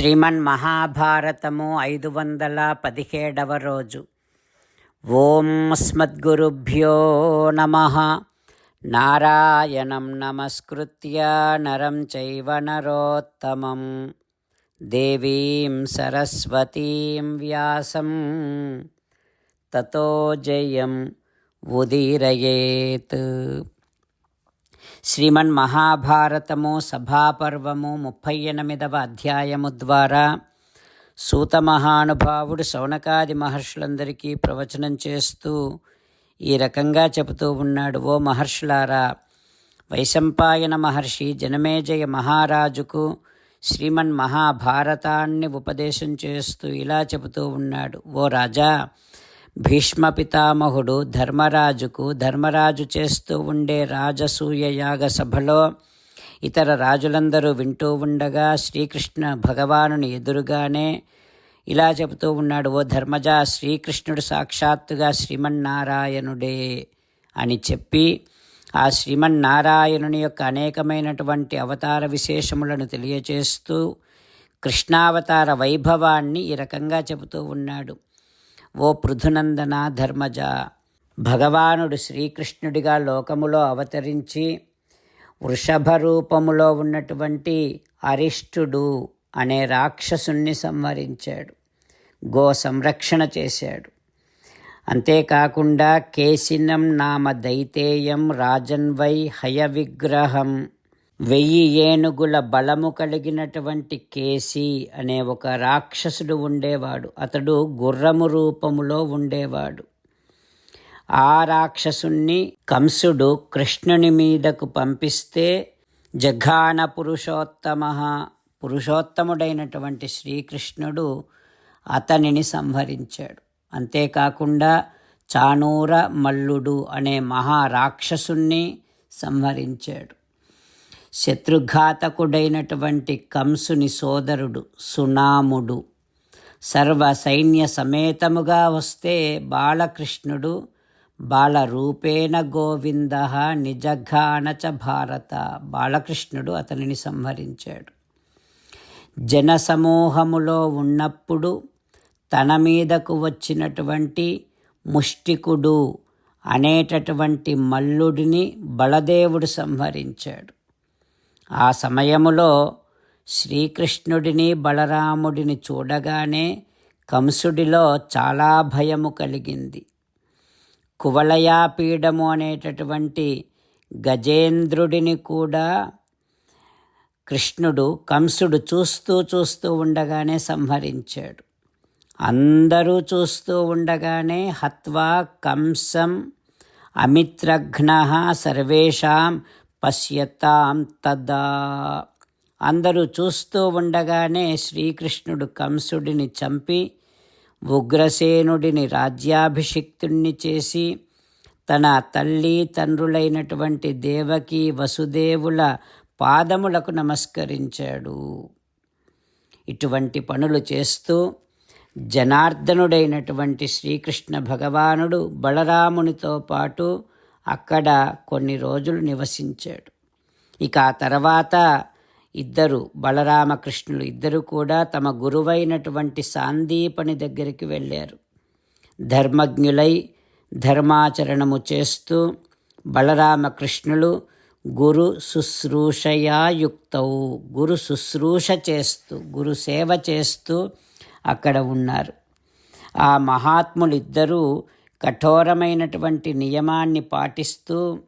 శ్రీమన్ మహాభారతము ఐదు వందల పదిహేడవ రోజు. ఓం స్మద్గురుభ్యో నమ. నారాయణం నమస్కృత్య నరం చైవ నరోత్తమం. దేవీం సరస్వతీం వ్యాసం. తతో జయం ఉదీరయేత్. శ్రీమన్ మహాభారతము సభాపర్వము ముప్పై ఎనిమిదవ అధ్యాయము ద్వారా సూత మహానుభావుడు శౌనకాది మహర్షులందరికీ ప్రవచనం చేస్తూ ఈ రకంగా చెబుతూ ఉన్నాడు ఓ మహర్షులారా వైశంపాయన మహర్షి జనమేజయ మహారాజుకు శ్రీమన్ మహాభారతాన్ని ఉపదేశం చేస్తూ ఇలా చెబుతూ ఉన్నాడు ఓ రాజా భీష్మ పితామహుడు ధర్మరాజుకు ధర్మరాజు చేస్తూ ఉండే రాజసూయ యాగ సభలో ఇతర రాజులందరూ వింటూ ఉండగా శ్రీకృష్ణ భగవానుని ఎదురుగానే ఇలా చెబుతూ ఉన్నాడు ఓ ధర్మజ శ్రీకృష్ణుడు సాక్షాత్తుగా శ్రీమన్నారాయణుడే అని చెప్పి ఆ శ్రీమన్నారాయణుని యొక్క అనేకమైనటువంటి అవతార విశేషములను తెలియచేస్తూ కృష్ణావతార వైభవాన్ని ఈ రకంగా చెబుతూ ఉన్నాడు. ఓ పృథునందన ధర్మజ. భగవానుడు శ్రీకృష్ణుడిగా లోకములో అవతరించి వృషభ రూపములో ఉన్నటువంటి అరిష్టుడు అనే రాక్షసుణ్ణి సంహరించాడు. గో సంరక్షణ చేశాడు. అంతేకాకుండా కేసినం నామ దైతేయం రాజన్వై హయ విగ్రహం వెయ్యి ఏనుగుల బలము కలిగినటువంటి కేసి అనే ఒక రాక్షసుడు ఉండేవాడు. అతడు గుర్రము రూపములో ఉండేవాడు. ఆ రాక్షసుణ్ణి కంసుడు కృష్ణుని మీదకు పంపిస్తే జఘాన పురుషోత్తమ పురుషోత్తముడైనటువంటి శ్రీకృష్ణుడు అతనిని సంహరించాడు. అంతేకాకుండా చానూర మల్లుడు అనే మహారాక్షసుణ్ణి సంహరించాడు. శత్రుఘాతకుడైనటువంటి కంసుని సోదరుడు సునాముడు. సర్వ సైన్య సమేతముగా వస్తే బాలకృష్ణుడు బాలరూపేణ గోవింద నిజఘానచ భారత. బాలకృష్ణుడు అతనిని సంహరించాడు. జనసమూహములో ఉన్నప్పుడు తన మీదకు వచ్చినటువంటి ముష్టికుడు అనేటటువంటి మల్లుడిని బలదేవుడు సంహరించాడు. ఆ సమయములో శ్రీకృష్ణుడిని బలరాముడిని చూడగానే కంసుడిలో చాలా భయము కలిగింది. కువలయాపీడము అనేటటువంటి గజేంద్రుడిని కూడా కృష్ణుడు కంసుడు చూస్తూ చూస్తూ ఉండగానే సంహరించాడు. అందరూ చూస్తూ ఉండగానే హత్వా కంసం అమిత్రఘ్న సర్వేషాం పశ్యతాం తదా. అందరూ చూస్తూ ఉండగానే శ్రీకృష్ణుడు కంసుడిని చంపి ఉగ్రసేనుడిని రాజ్యాభిషిక్తుణ్ణి చేసి తన తల్లి తండ్రులైనటువంటి దేవకి వసుదేవుల పాదములకు నమస్కరించాడు. ఇటువంటి పనులు చేస్తూ జనార్దనుడైనటువంటి శ్రీకృష్ణ భగవానుడు బలరామునితో పాటు అక్కడ కొన్ని రోజులు నివసించాడు. ఇక ఆ తర్వాత ఇద్దరు బలరామకృష్ణులు ఇద్దరు కూడా తమ గురువైనటువంటి సాందీపని దగ్గరికి వెళ్ళారు. ధర్మజ్ఞులై ధర్మాచరణము చేస్తూ బలరామకృష్ణులు గురు శుశ్రూషయాయుక్తవు. గురు శుశ్రూష చేస్తూ గురు సేవ చేస్తూ అక్కడ ఉన్నారు. ఆ మహాత్ములిద్దరూ కఠోరమైనటువంటి నియమాన్ని పాటిస్తూ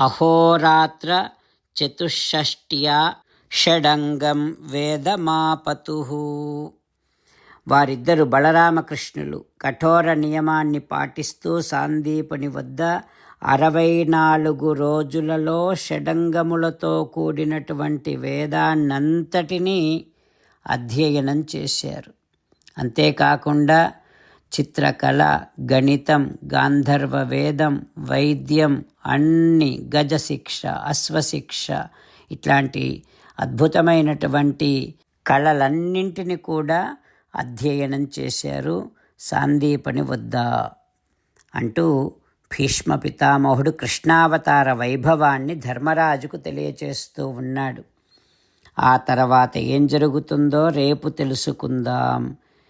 అహోరాత్ర చతుషష్ట్యా షడంగం వేదమాపతు. వారిద్దరు బలరామకృష్ణులు. కఠోర నియమాన్ని పాటిస్తూ సాందీపుని వద్ద అరవై నాలుగు రోజులలో షడంగములతో కూడినటువంటి వేదాన్నంతటినీ అధ్యయనం చేశారు. అంతేకాకుండా చిత్రకళ గణితం గాంధర్వ వేదం వైద్యం అన్ని గజశిక్ష అశ్వశిక్ష ఇట్లాంటి అద్భుతమైనటువంటి కళలన్నింటిని కూడా అధ్యయనం చేశారు సాందీపని వద్ద. అంటూ భీష్మ పితామహుడు కృష్ణావతార వైభవాన్ని ధర్మరాజుకు తెలియచేస్తూ ఉన్నాడు. ఆ తర్వాత ఏం జరుగుతుందో రేపు తెలుసుకుందాం.